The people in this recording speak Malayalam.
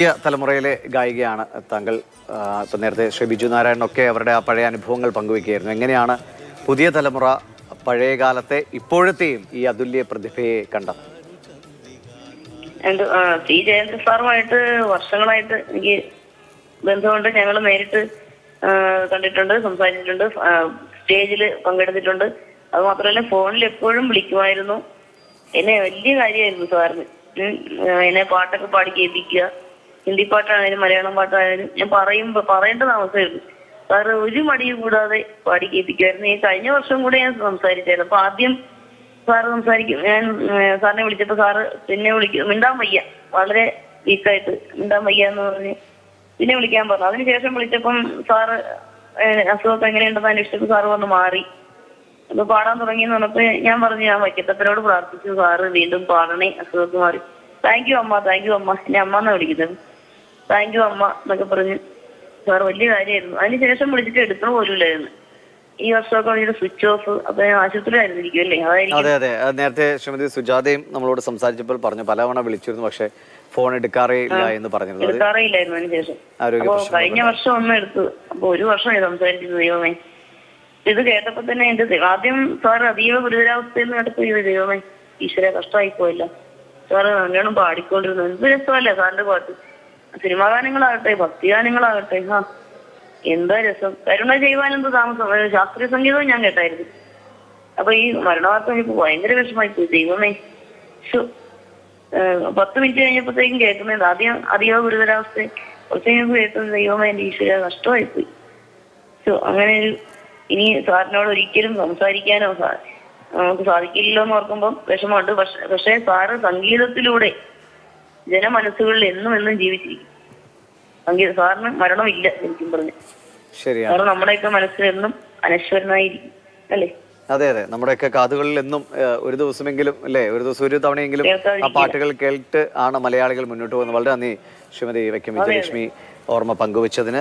പുതിയ തലമുറയിലെ ഗായികയാണ് താങ്കൾ. ഇപ്പം നേരത്തെ ശ്രീ ബിജു നാരായണനൊക്കെ അവരുടെ ആ പഴയ അനുഭവങ്ങൾ പങ്കുവയ്ക്കുകയായിരുന്നു എങ്ങനെയാണ് പുതിയ തലമുറ പഴയ കാലത്തെ ഇപ്പോഴത്തെയും ഈ അതുല്യ പ്രതിഭയെ കണ്ടത്? പി ജയന്ത് സാറുമായിട്ട് വർഷങ്ങളായിട്ട് എനിക്ക് ബന്ധമുണ്ട്. ഞങ്ങൾ നേരിട്ട് കണ്ടിട്ടുണ്ട് സംസാരിച്ചിട്ടുണ്ട് സ്റ്റേജിൽ പങ്കെടുത്തിട്ടുണ്ട്. അത് മാത്രമല്ല ഫോണിൽ എപ്പോഴും വിളിക്കുമായിരുന്നു. എന്നെ വലിയ കാര്യമായിരുന്നു സാറിന്. എന്നെ പാട്ടൊക്കെ പാടി കേൾപ്പിക്കുക. ഹിന്ദി പാട്ടാണെങ്കിലും മലയാളം പാട്ടായാലും ഞാൻ പറയുമ്പോ പറയേണ്ട താമസമായിരുന്നു സാറ് ഒരു മടിയും കൂടാതെ പാടി കേൾപ്പിക്കുമായിരുന്നു ഈ കഴിഞ്ഞ വർഷം കൂടെ ഞാൻ സംസാരിച്ചായിരുന്നു. അപ്പൊ ആദ്യം സാറ് സംസാരിക്കും. ഞാൻ സാറിനെ വിളിച്ചപ്പോ സാറ് പിന്നെ വിളിക്കും. മിണ്ടാൻ വയ്യ. വളരെ വീക്കായിട്ട് മിണ്ടാൻ വയ്യ എന്ന് പറഞ്ഞ് പിന്നെ വിളിക്കാൻ പറഞ്ഞു. അതിനുശേഷം വിളിച്ചപ്പം സാറ് അസുഖമൊക്കെ എങ്ങനെയുണ്ടെന്ന് അന്വേഷിച്ചപ്പോൾ സാറ് വന്ന് മാറി. അപ്പൊ പാടാൻ തുടങ്ങി എന്ന് പറഞ്ഞപ്പോ ഞാൻ പറഞ്ഞു ഞാൻ വൈക്കത്തപ്പനോട് പ്രാർത്ഥിച്ചു സാറ് വീണ്ടും പാടണേ. അസുഖമൊക്കെ മാറി. താങ്ക് യു അമ്മ. താങ്ക് യു അമ്മ. എന്നെ അമ്മ എന്നാ വിളിക്കുന്നത്? താങ്ക് യു അമ്മ എന്നൊക്കെ പറഞ്ഞ് സാർ വലിയ കാര്യമായിരുന്നു. അതിനുശേഷം വിളിച്ചിട്ട് എടുക്കണ പോലുമില്ലായിരുന്നു ഈ വർഷമൊക്കെ വിളിച്ചിട്ട് സ്വിച്ച് ഓഫ് അപ്പൊ ഞാൻ ആശുപത്രിയിലായിരുന്നിരിക്കും അല്ലേ? അതായിരിക്കും. അതെ അതെ. നേരത്തെ ശ്രീമതി സുജാതയും നമ്മളോട് സംസാരിച്ചപ്പോൾ പറഞ്ഞു പലവണ വിളിച്ചിരുന്നു പക്ഷേ ഫോൺ എടുക്കാറേ ഇല്ല എന്ന് പറഞ്ഞു എടുക്കാറില്ലായിരുന്നു അതിനുശേഷം ആരോഗ്യ അപ്പൊ പ്രശ്നങ്ങൾ കഴിഞ്ഞ വർഷം ഒന്ന് എടുത്തു. അപ്പൊ ഒരു വർഷമായി സംസാരിച്ചത് ദൈവമേ. ഇത് കേട്ടപ്പോ തന്നെ എന്റെ ദൈവം- ആദ്യം സാർ അതീവ ഗുരുതരാവസ്ഥയിൽ നിന്ന് കേട്ടപ്പോ ഇത് ദൈവമേ. ഈശ്വര കഷ്ടമായി പോയല്ലോ സാറ് നല്ലോണം പാടിക്കൊണ്ടിരുന്നു. എന്ത് രസമല്ലേ സാറിന്റെ പാട്ട്? സിനിമാ ഗാനങ്ങളാകട്ടെ ഭക്തിഗാനങ്ങളാകട്ടെ ആ എന്താ രസം? കരുണ ചെയ്യുവാനെന്ത് താമസം? ശാസ്ത്രീയ സംഗീതവും ഞാൻ കേട്ടായിരുന്നു. അപ്പൊ ഈ മരണവാർത്ത എനിക്ക് ഭയങ്കര വിഷമായി പോയി. ദൈവമേ. പത്ത് മിനിറ്റ് കഴിഞ്ഞപ്പോഴത്തേക്കും കേൾക്കുന്നത് ആദ്യം അതീവ ഗുരുതരാവസ്ഥ കുറച്ച് കഴിഞ്ഞപ്പോൾ കേൾക്കുന്നത് ദൈവമേ എന്റെ ഈശ്വര നഷ്ടമായി പോയി. സോ അങ്ങനെ ഒരു ഇനി സാറിനോട് ഒരിക്കലും സംസാരിക്കാനോ നമുക്ക് സാധിക്കില്ലല്ലോ എന്ന് ഓർക്കുമ്പോൾ വിഷമമുണ്ട്. പക്ഷെ പക്ഷേ സാറ് സംഗീതത്തിലൂടെ ജനമനസ്സുകളിൽ എന്നും എന്നും ജീവിച്ചിരിക്കും. സംഗീത സാറിന് മരണമില്ല ശരിക്കും പറഞ്ഞു ശരിയാണ്. കാരണം നമ്മുടെയൊക്കെ മനസ്സിൽ എന്നും അനശ്വരനായിരിക്കും അല്ലേ? അതെ അതെ. നമ്മുടെയൊക്കെ കാതുകളിൽ എന്നും ഒരു ദിവസമെങ്കിലും അല്ലേ? ഒരു ദിവസം ഒരു തവണയെങ്കിലും ആ പാട്ടുകൾ കേട്ട് ആണ് മലയാളികൾ മുന്നോട്ട് പോകുന്നത്. വളരെ നന്ദി ശ്രീമതി വൈക്കം വിജയലക്ഷ്മി ഓർമ്മ പങ്കുവച്ചതിന്.